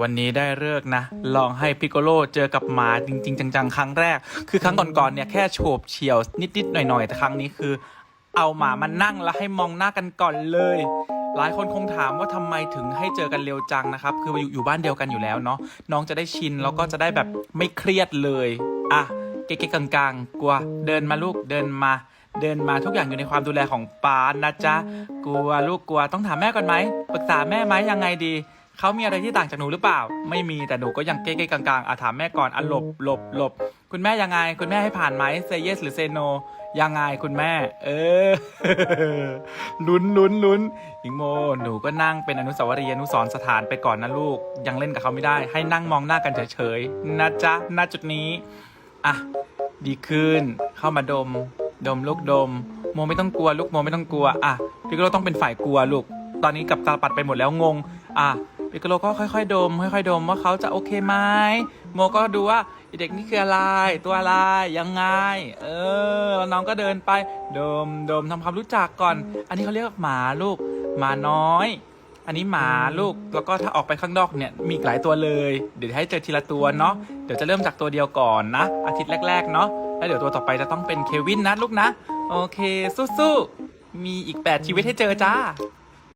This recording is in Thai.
วันนี้ได้เลิกนะ ลองให้พิกโกโลเจอกับหมาจริง ๆ จัง ๆ ครั้งแรก คือครั้งก่อนๆเนี่ยแค่โฉบเฉี่ยวนิดๆหน่อย ๆ แต่ครั้งนี้คือ เอาหมามานั่งแล้วให้มองหน้ากันก่อนเลย หลายคนคงถามว่าทำไมถึงให้เจอกันเร็วจังนะครับ คืออยู่อยู่บ้านเดียวกันอยู่แล้วเนาะน้องจะได้ชินแล้วก็จะได้แบบไม่เครียดเลยอะเก๊กๆกลางๆ กลัวเดินมาลูกเดินมา เดินมาทุกอย่างอยู่ในความดูแลของป้านะจ๊ะกลัวลูกกลัวต้องถามแม่ก่อนไหมปรึกษาแม่ไหมยังไงดี เขามีอะไรที่ต่างจากหนูหรือเปล่า ไม่มีแต่หนูก็ยังเก๊กๆกลางๆอะถามแม่ก่อนอะหลบหลบหลบคุณแม่ยังไง คุณแม่ให้ผ่านไหม say yes หรือ say no ยังไงคุณแม่ เออ ลุ้นลุ้นลุ้นอิงโม หนูก็นั่งเป็นอนุสาวรีย์อนุสรณ์สถานไปก่อนนะลูก ยังเล่นกับเขาไม่ได้ ให้นั่งมองหน้ากันเฉยๆนะจ๊ะณจุดนี้ อะ ดีขึ้น เข้ามาดม ดมลูกดม โมไม่ต้องกลัวลูกโมไม่ต้องกลัว อะพิกโกโลต้องเป็นฝ่ายกลัวลูก ตอนนี้กับตาปัดไปหมดแล้วงง อะ พิกโลก็ค่อยๆดม ค่อยๆดมว่าเขาจะโอเคไหมโมก็ดูว่าเด็กนี่คืออะไร ตัวอะไรยังไง เออแล้วน้องก็เดินไป ดมดมทำความรู้จักก่อน อันนี้เขาเรียกหมาลูกหมาน้อย อันนี้หมาลูกแล้วก็ถ้าออกไปข้างนอกเนี่ยมีหลายตัวเลย เดี๋ยวให้เจอทีละตัวเนาะเดี๋ยวจะเริ่มจากตัวเดียวก่อนนะ อาทิตย์แรก ๆ เนาะแล้วเดี๋ยวตัวต่อไปจะต้องเป็นเควินนะลูกนะ โอเคสู้ๆมีอีก 8 ชีวิตให้เจอจ้า